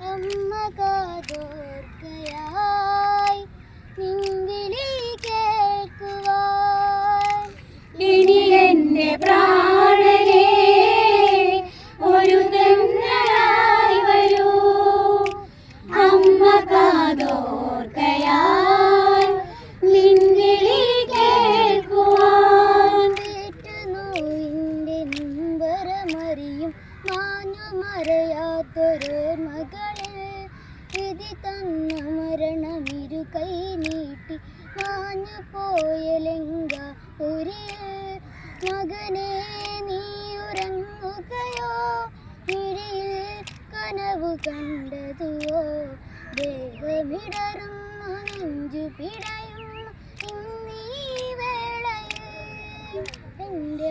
अम्मा का दौर गया മാഞ്ഞു മകളെ വിധി തന്ന മരണമിരു കൈ നീട്ടി മാഞ്ഞു പോയലെങ്ക ഒരിൽ മകനെ നീ ഉറങ്ങുകയോ മിഴിയിൽ കനവ് കണ്ടതുവോ? ദേഹമിടറും നെഞ്ചു പിടയും ഇന്നീ വേളയിൽ. എന്റെ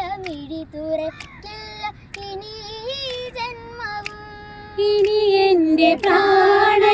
ഇനി എന്റെ പ്രാണനെ